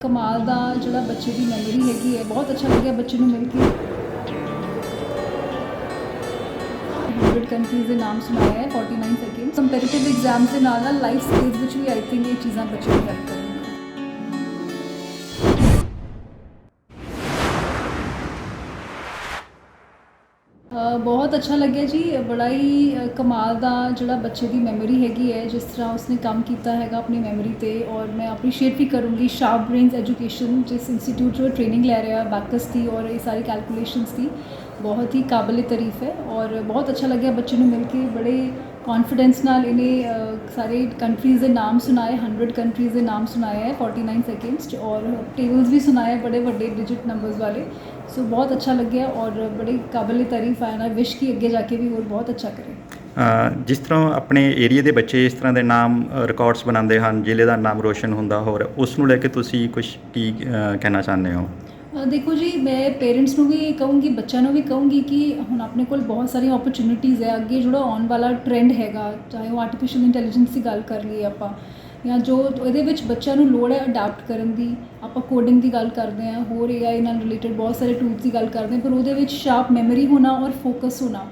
ਕਮਾਲ ਦਾ ਜਿਹੜਾ ਬੱਚੇ ਦੀ ਮੈਮਰੀ ਹੈਗੀ ਹੈ, ਬਹੁਤ ਅੱਛਾ ਲੱਗਿਆ ਬੱਚੇ ਨੂੰ ਮਿਲ ਕੇ। 100 ਕੰਟਰੀਜ਼ ਦੇ ਨਾਮ ਸੁਣਾਇਆ ਹੈ 49 ਸੈਕਿੰਡ ਕੰਪੈਰੀਟਿਵ ਐਗਜ਼ਾਮਸ ਦੇ ਨਾਲ ਨਾਲ ਲਾਈਫ ਸਕਿੱਲਸ ਵਿੱਚ ਵੀ ਆਈ ਥਿੰਕ ਇਹ ਚੀਜ਼ਾਂ ਬੱਚੇ ਨੂੰ ਹੈਲਪ ਕਰਨਗੀਆਂ। ਬਹੁਤ ਅੱਛਾ ਲੱਗਿਆ ਜੀ। ਬੜਾ ਹੀ ਕਮਾਲ ਦਾ ਜਿਹੜਾ ਬੱਚੇ ਦੀ ਮੈਮਰੀ ਹੈਗੀ ਹੈ, ਜਿਸ ਤਰ੍ਹਾਂ ਉਸਨੇ ਕੰਮ ਕੀਤਾ ਹੈਗਾ ਆਪਣੀ ਮੈਮਰੀ ਤੇ ਔਰ ਮੈਂ ਅਪਰੀਸ਼ੀਏਟ ਵੀ ਕਰੂੰਗੀ ਸ਼ਾਰਪ ਬ੍ਰੇਨਸ ਐਜੂਕੇਸ਼ਨ ਜਿਸ ਇੰਸਟੀਟਿਊਟ 'ਚੋਂ ਟ੍ਰੇਨਿੰਗ ਲੈ ਰਿਹਾ ਬੈਕਸ ਦੀ ਔਰ ਇਹ ਸਾਰੀ ਕੈਲਕੂਲੇਸ਼ਨਸ ਦੀ। ਬਹੁਤ ਹੀ ਕਾਬਿਲ ਤਾਰੀਫ ਹੈ ਔਰ ਬਹੁਤ ਅੱਛਾ ਲੱਗਿਆ ਬੱਚੇ ਨੂੰ ਮਿਲ ਕੇ। ਬੜੇ ਕੌਨਫੀਡੈਂਸ ਨਾਲ ਇਹਨੇ ਸਾਰੇ ਕੰਟਰੀਜ਼ ਦੇ ਨਾਮ ਸੁਣਾਏ 100 ਕੰਟਰੀਜ਼ ਦੇ ਨਾਮ ਸੁਣਾਏ ਹੈ 49 ਸੈਕਿੰਡਸ 'ਚ ਔਰ ਟੇਬਲਸ ਵੀ ਸੁਣਾਏ ਬੜੇ ਵੱਡੇ ਡਿਜਿਟ ਨੰਬਰਸ ਵਾਲੇ। ਸੋ ਬਹੁਤ ਅੱਛਾ ਲੱਗਿਆ ਔਰ ਬੜੇ ਕਾਬਿਲ ਤਾਰੀਫ ਆਇਆ ਨਾ ਵਿਸ਼ ਕੀ ਅੱਗੇ ਜਾ ਕੇ ਵੀ ਹੋਰ ਬਹੁਤ ਅੱਛਾ ਕਰੇ ਜਿਸ ਤਰ੍ਹਾਂ ਆਪਣੇ ਏਰੀਆ ਦੇ ਬੱਚੇ ਇਸ ਤਰ੍ਹਾਂ ਦੇ ਨਾਮ ਰਿਕਾਰਡਸ ਬਣਾਉਂਦੇ ਹਨ ਜ਼ਿਲ੍ਹੇ ਦਾ ਨਾਮ ਰੋਸ਼ਨ ਹੁੰਦਾ ਹੋਰ ਉਸ ਨੂੰ ਲੈ ਕੇ ਤੁਸੀਂ ਕੁਝ ਕੀ ਕਹਿਣਾ ਚਾਹੁੰਦੇ ਹੋ ਦੇਖੋ ਜੀ ਮੈਂ ਪੇਰੈਂਟਸ ਨੂੰ ਵੀ ਕਹੂੰਗੀ ਬੱਚਿਆਂ ਨੂੰ ਵੀ ਕਹੂੰਗੀ ਕਿ ਹੁਣ ਆਪਣੇ ਕੋਲ ਬਹੁਤ ਸਾਰੀਆਂ ਓਪਰਚ्युनिटीज ਹੈ ਅੱਗੇ ਜਿਹੜਾ ਆਉਣ ਵਾਲਾ ਟ੍ਰੈਂਡ ਹੈਗਾ ਚਾਹੇ ਉਹ ਆਰਟੀਫੀਸ਼ੀਅਲ ਇੰਟੈਲੀਜੈਂਸ ਦੀ ਗੱਲ ਕਰ ਲਈਏ ਆਪਾਂ ਜਾਂ ਜੋ ਇਹਦੇ ਵਿੱਚ ਬੱਚਿਆਂ ਨੂੰ ਲੋੜ ਹੈ ਅਡਾਪਟ ਕਰਨ ਦੀ, ਆਪਾਂ ਕੋਡਿੰਗ ਦੀ ਗੱਲ ਕਰਦੇ ਹਾਂ, ਹੋਰ AI ਨਾਲ ਰਿਲੇਟਡ ਬਹੁਤ ਸਾਰੇ ਟੂਲਸ ਦੀ ਗੱਲ ਕਰਦੇ ਹਾਂ, ਪਰ ਉਹਦੇ ਵਿੱਚ ਸ਼ਾਰਪ ਮੈਮਰੀ ਹੋਣਾ ਔਰ ਫੋਕਸ ਹੋਣਾ।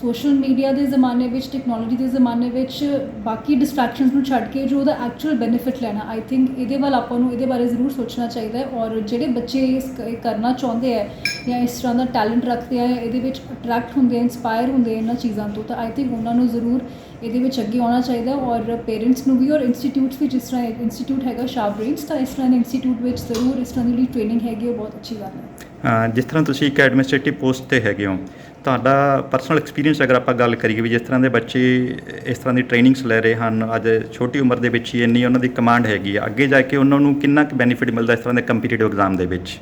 ਸੋਸ਼ਲ ਮੀਡੀਆ ਦੇ ਜ਼ਮਾਨੇ ਵਿੱਚ ਟੈਕਨੋਲੋਜੀ ਦੇ ਜ਼ਮਾਨੇ ਵਿੱਚ ਬਾਕੀ ਡਿਸਟਰੈਕਸ਼ਨਸ ਨੂੰ ਛੱਡ ਕੇ ਜੋ ਉਹਦਾ ਐਕਚੁਅਲ ਬੈਨੀਫਿਟ ਲੈਣਾ ਆਈ ਥਿੰਕ ਇਹਦੇ ਵੱਲ ਆਪਾਂ ਨੂੰ ਇਹਦੇ ਬਾਰੇ ਜ਼ਰੂਰ ਸੋਚਣਾ ਚਾਹੀਦਾ ਹੈ ਔਰ ਜਿਹੜੇ ਬੱਚੇ ਇਸ ਕਰਨਾ ਚਾਹੁੰਦੇ ਆ ਜਾਂ ਇਸ ਤਰ੍ਹਾਂ ਦਾ ਟੈਲੈਂਟ ਰੱਖਦੇ ਆ ਇਹਦੇ ਵਿੱਚ ਅਟਰੈਕਟ ਹੁੰਦੇ ਆ ਇਨਸਪਾਇਰ ਹੁੰਦੇ ਆ ਇਹਨਾਂ ਚੀਜ਼ਾਂ ਤੋਂ, ਤਾਂ ਆਈ ਥਿੰਕ ਉਹਨਾਂ ਨੂੰ ਜ਼ਰੂਰ ਇਹਦੇ ਵਿੱਚ ਅੱਗੇ ਆਉਣਾ ਚਾਹੀਦਾ ਔਰ ਪੇਰੈਂਟਸ ਨੂੰ ਵੀ ਔਰ ਇੰਸਟੀਟਿਊਟਸ ਵੀ ਜਿਸ ਤਰ੍ਹਾਂ ਇੰਸਟੀਟਿਊਟ ਹੈਗਾ ਸ਼ਾਰਪ ਬ੍ਰੇਨਸ ਤਾਂ ਇਸ ਤਰ੍ਹਾਂ ਦੇ ਇੰਸਟੀਟਿਊਟ ਵਿੱਚ ਜ਼ਰੂਰ ਇਸ ਤਰ੍ਹਾਂ ਦੀ ਟ੍ਰੇਨਿੰਗ ਹੈਗੀ ਉਹ ਬਹੁਤ ਅੱਛੀ ਗੱਲ ਹੈ। ਜਿਸ ਤਰ੍ਹਾਂ ਤੁਸੀਂ ਇੱਕ ਐਡਮਿਨਿਸਟ੍ਰੇਟਿਵ ਪੋਸਟ ਤੇ ਹੈਗੇ ਹੋ, ਤੁਹਾਡਾ ਪਰਸਨਲ ਐਕਸਪੀਰੀਅੰਸ ਅਗਰ ਆਪਾਂ ਗੱਲ ਕਰੀਏ ਵੀ ਜਿਸ ਤਰ੍ਹਾਂ ਦੇ ਬੱਚੇ ਇਸ ਤਰ੍ਹਾਂ ਦੀ ਟ੍ਰੇਨਿੰਗਸ ਲੈ ਰਹੇ ਹਨ, ਅੱਜ ਛੋਟੀ ਉਮਰ ਦੇ ਵਿੱਚ ਹੀ ਇੰਨੀ ਉਹਨਾਂ ਦੀ ਕਮਾਂਡ ਹੈਗੀ ਆ, ਅੱਗੇ ਜਾ ਕੇ ਉਹਨਾਂ ਨੂੰ ਕਿੰਨਾ ਕੁ ਬੈਨੀਫਿਟ ਮਿਲਦਾ ਇਸ ਤਰ੍ਹਾਂ ਦੇ ਕੰਪੀਟੀਟਿਵ ਐਗਜ਼ਾਮ ਦੇ ਵਿੱਚ?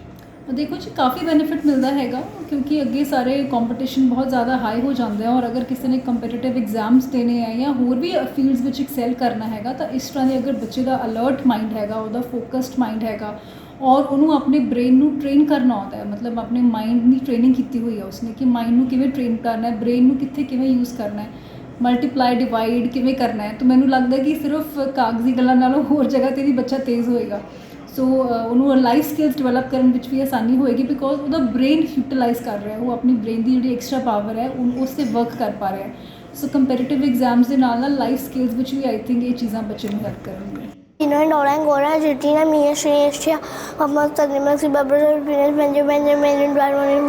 ਦੇਖੋ ਜੀ ਕਾਫੀ ਬੈਨੀਫਿਟ ਮਿਲਦਾ ਹੈਗਾ ਕਿਉਂਕਿ ਅੱਗੇ ਸਾਰੇ ਕੰਪੀਟੀਸ਼ਨ ਬਹੁਤ ਜ਼ਿਆਦਾ ਹਾਈ ਹੋ ਜਾਂਦਾ ਹੈ ਔਰ ਅਗਰ ਕਿਸੇ ਨੇ ਕੰਪੀਟੀਟਿਵ ਐਗਜ਼ਾਮਸ ਦੇਣੇ ਆ ਜਾਂ ਹੋਰ ਵੀ ਫੀਲਡਸ ਵਿੱਚ ਐਕਸੈਲ ਕਰਨਾ ਹੈਗਾ ਤਾਂ ਇਸ ਤਰ੍ਹਾਂ ਦੇ ਅਗਰ ਬੱਚੇ ਦਾ ਅਲਰਟ ਮਾਈਂਡ ਹੈਗਾ ਉਹਦਾ ਫੋਕਸਡ ਮਾਈਂਡ ਹੈਗਾ ਔਰ ਉਹਨੂੰ ਆਪਣੇ ਬ੍ਰੇਨ ਨੂੰ ਟ੍ਰੇਨ ਕਰਨਾ ਆਉਂਦਾ ਹੈ ਮਤਲਬ ਆਪਣੇ ਮਾਈਂਡ ਦੀ ਟ੍ਰੇਨਿੰਗ ਕੀਤੀ ਹੋਈ ਹੈ ਉਸਨੇ ਕਿ ਮਾਈਂਡ ਨੂੰ ਕਿਵੇਂ ਟ੍ਰੇਨ ਕਰਨਾ ਹੈ ਬ੍ਰੇਨ ਨੂੰ ਕਿੱਥੇ ਕਿਵੇਂ ਯੂਜ਼ ਕਰਨਾ ਹੈ ਮਲਟੀਪਲਾਈ ਡਿਵਾਈਡ ਕਿਵੇਂ ਕਰਨਾ ਹੈ ਤਾਂ ਮੈਨੂੰ ਲੱਗਦਾ ਕਿ ਸਿਰਫ ਕਾਗਜ਼ੀ ਗੱਲਾਂ ਨਾਲੋਂ ਹੋਰ ਜਗ੍ਹਾ ਤੇ ਵੀ ਬੱਚਾ ਤੇਜ਼ ਹੋਏਗਾ ਸੋ uh, ਉਹਨੂੰ ਲਾਈਫ ਸਕਿੱਲਸ ਡਿਵੈਲਪ ਕਰਨ ਵਿੱਚ ਵੀ ਆਸਾਨੀ ਹੋਏਗੀ ਬਿਕੋਜ਼ ਉਹਦਾ ਬ੍ਰੇਨ ਯੂਟਿਲਾਈਜ਼ ਕਰ ਰਿਹਾ ਉਹ ਆਪਣੀ ਬ੍ਰੇਨ ਦੀ ਜਿਹੜੀ ਐਕਸਟਰਾ ਪਾਵਰ ਹੈ, ਉਹ ਉਸ ਤੇ ਵਰਕ ਕਰ ਪਾ ਰਿਹਾ ਸੋ ਕੰਪੈਰੀਟਿਵ ਐਗਜ਼ਾਮਸ ਦੇ ਨਾਲ ਨਾਲ ਲਾਈਫ ਸਕਿੱਲਸ ਵਿੱਚ ਵੀ ਆਈ ਥਿੰਕ ਇਹ ਚੀਜ਼ਾਂ ਬੱਚੇ ਨੂੰ ਹੈਲਪ ਕਰਨਗੀਆਂ। Inoy Noran Gora Argentina Mia Shreyashya Muhammad Tagnimak Sibabra Pines Benjamin Benjamin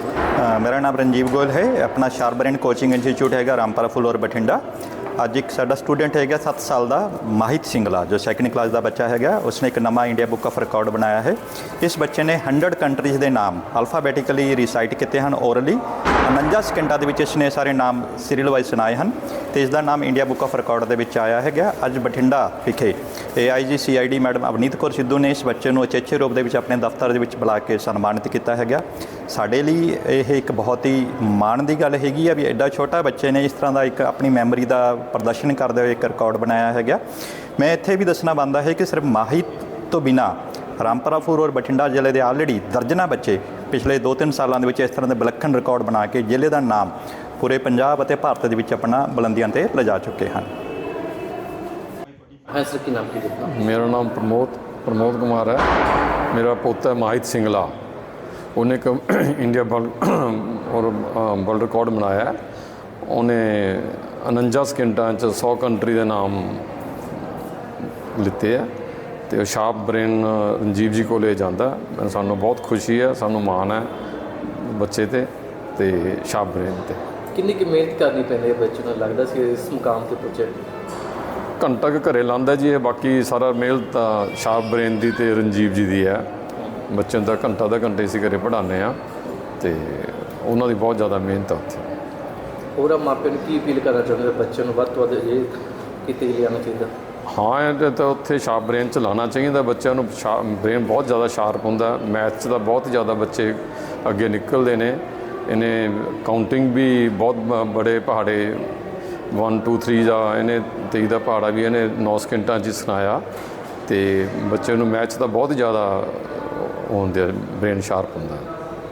ਮੇਰਾ ਨਾਮ ਰਣਜੀਵ ਗੋਇਲ ਹੈ, ਆਪਣਾ ਸ਼ਾਰਬਰੈਂਡ ਕੋਚਿੰਗ ਇੰਸਟੀਚਿਊਟ ਹੈਗਾ ਰਾਮਪਾਰਾ ਫੁੱਲੌਰ ਬਠਿੰਡਾ। ਅੱਜ ਇੱਕ ਸਾਡਾ ਸਟੂਡੈਂਟ ਹੈਗਾ 7 ਸਾਲ ਦਾ ਮਾਹਿਤ ਸਿੰਗਲਾ, ਜੋ ਸੈਕੰਡ ਕਲਾਸ ਦਾ ਬੱਚਾ ਹੈਗਾ, ਉਸਨੇ ਇੱਕ ਨਵਾਂ ਇੰਡੀਆ ਬੁੱਕ ਆਫ ਰਿਕਾਰਡ ਬਣਾਇਆ ਹੈ। ਇਸ ਬੱਚੇ ਨੇ 100 ਕੰਟਰੀਜ਼ ਦੇ ਨਾਮ ਅਲਫਾਬੈਟਿਕਲੀ ਰੀਸਾਈਟ ਕੀਤੇ ਹਨ ਓਰਲੀ 49 ਸਕਿੰਟਾਂ ਦੇ ਵਿੱਚ ਇਸਨੇ ਸਾਰੇ ਨਾਮ ਸੀਰੀਅਲ ਵਾਈਜ਼ ਸੁਣਾਏ ਹਨ ਤੇ ਇਸ ਦਾ ਨਾਮ ਇੰਡੀਆ ਬੁੱਕ ਆਫ ਰਿਕਾਰਡ ਦੇ ਵਿੱਚ ਆਇਆ ਹੈਗਾ। ਅੱਜ ਬਠਿੰਡਾ ਵਿਖੇ AIG CID madam Avneet Kaur Sidhu ਨੇ ਇਸ ਬੱਚੇ ਨੂੰ ਅਚੇਚੇ ਰੂਪ ਦੇ ਵਿੱਚ ਆਪਣੇ ਦਫ਼ਤਰ ਦੇ ਵਿੱਚ ਬੁਲਾ ਕੇ ਸਨਮਾਨਿਤ ਕੀਤਾ ਹੈਗਾ। ਸਾਡੇ ਲਈ ਇਹ ਇੱਕ ਬਹੁਤ ਹੀ ਮਾਣ ਦੀ ਗੱਲ ਹੈਗੀ ਆ ਵੀ ਐਡਾ ਛੋਟਾ ਬੱਚੇ ਨੇ ਇਸ ਤਰ੍ਹਾਂ ਦਾ ਇੱਕ ਆਪਣੀ ਮੈਮਰੀ ਦਾ ਪ੍ਰਦਰਸ਼ਨ ਕਰਦੇ ਹੋਏ ਇੱਕ ਰਿਕਾਰਡ ਬਣਾਇਆ ਹੈਗਾ। ਮੈਂ ਇੱਥੇ ਵੀ ਦੱਸਣਾ ਬੰਦਾ ਹੈ ਕਿ ਸਿਰਫ ਮਾਹਿਤ ਤੋਂ ਬਿਨਾ ਰਾਮਪਰਾਪੁਰ ਔਰ ਬਠਿੰਡਾ ਜ਼ਿਲ੍ਹੇ ਦੇ ਆਲਰੇਡੀ ਦਰਜਨਾਂ ਬੱਚੇ ਪਿਛਲੇ 2-3 ਸਾਲਾਂ ਦੇ ਵਿੱਚ ਇਸ ਤਰ੍ਹਾਂ ਦੇ ਵਿਲੱਖਣ ਰਿਕਾਰਡ ਬਣਾ ਕੇ ਜ਼ਿਲ੍ਹੇ ਦਾ ਨਾਮ ਪੂਰੇ ਪੰਜਾਬ ਅਤੇ ਭਾਰਤ ਦੇ ਵਿੱਚ ਆਪਣਾ ਬੁਲੰਦੀਆਂ ਤੇ ਲਿਜਾ ਚੁੱਕੇ ਹਨ। ਹਾਂ ਸਰ ਕੀ ਨਾਮ ਕੀ ਦਿੱਤਾ ਮੇਰਾ ਨਾਮ ਪ੍ਰਮੋਦ ਪ੍ਰਮੋਦ ਕੁਮਾਰ ਹੈ। ਮੇਰਾ ਪੋਤਾ ਮਾਹਿਤ ਸਿੰਗਲਾ। ਉਹਨੇ ਇੱਕ ਇੰਡੀਆ ਵਰਲਡ ਔਰ ਵਰਲਡ ਰਿਕਾਰਡ ਬਣਾਇਆ। ਉਹਨੇ 49 ਸਕਿੰਟਾਂ ਚ 100 ਕੰਟਰੀ ਦੇ ਨਾਮ ਲਿੱਤੇ ਆ। ਤੇ ਉਹ ਸ਼ਾਰਪ ਬ੍ਰੇਨ ਰਣਜੀਵ ਜੀ ਕੋਲੇ ਜਾਂਦਾ। ਸਾਨੂੰ ਬਹੁਤ ਖੁਸ਼ੀ ਹੈ ਸਾਨੂੰ ਮਾਣ ਹੈ ਬੱਚੇ ਤੇ ਤੇ ਸ਼ਾਰਪ ਬ੍ਰੇਨ ਤੇ। ਕਿੰਨੀ ਕਿ ਮਿਹਨਤ ਕਰਨੀ ਪੈਂਦੀ ਹੈ ਬੱਚੇ ਨੂੰ? ਲੱਗਦਾ ਸੀ ਇਸ ਮੁਕਾਮ ਤੇ ਪਹੁੰਚੇ ਘੰਟਾ ਕੁ ਘਰੇ ਲਾਂਦਾ ਜੀ ਇਹ ਬਾਕੀ ਸਾਰਾ ਮੇਲ ਤਾਂ ਸ਼ਾਰਪ ਬ੍ਰੇਨ ਦੀ ਤੇ ਰਣਜੀਵ ਜੀ ਦੀ ਹੈ। ਬੱਚਿਆਂ ਦਾ ਘੰਟਾ ਦਾ ਘੰਟੇ ਸੀ ਘਰੇ ਪੜ੍ਹਾਉਂਦੇ ਆ ਤੇ ਉਹਨਾਂ ਦੀ ਬਹੁਤ ਜ਼ਿਆਦਾ ਮਿਹਨਤ ਆ ਉੱਥੇ। ਹੋਰ ਮਾਪਿਆਂ ਨੂੰ ਕੀ ਅਪੀਲ ਕਰਨਾ ਚਾਹੁੰਦੇ ਹੋ? ਬੱਚੇ ਨੂੰ ਵੱਧ ਤੋਂ ਵੱਧ ਇਹ ਕਿਤੇ ਲਿਆਉਣਾ ਚਾਹੀਦਾ। ਹਾਂ ਇਹ ਤਾਂ ਉੱਥੇ ਸ਼ਾਰਪ ਬ੍ਰੇਨ ਚ ਲਾਉਣਾ ਚਾਹੀਦਾ ਬੱਚਿਆਂ ਨੂੰ ਬ੍ਰੇਨ ਬਹੁਤ ਜ਼ਿਆਦਾ ਸ਼ਾਰਪ ਹੁੰਦਾ। ਮੈਥ 'ਚ ਤਾਂ ਬਹੁਤ ਜ਼ਿਆਦਾ ਬੱਚੇ ਅੱਗੇ ਨਿਕਲਦੇ ਨੇ। ਇਹਨੇ ਕਾਊਂਟਿੰਗ ਵੀ ਬਹੁਤ ਬੜੇ ਪਹਾੜੇ 1 2 3 ਦਾ ਇਹਨੇ 23 ਦਾ ਪਹਾੜਾ ਵੀ ਇਹਨੇ 9 ਸਕਿੰਟਾਂ 'ਚ ਹੀ ਸੁਣਾਇਆ। ਤੇ ਬੱਚੇ ਨੂੰ ਮੈਥ ਤਾਂ ਬਹੁਤ ਜ਼ਿਆਦਾ ਉਹ ਹੁੰਦੇ ਬ੍ਰੇਨ ਸ਼ਾਰਪ ਹੁੰਦਾ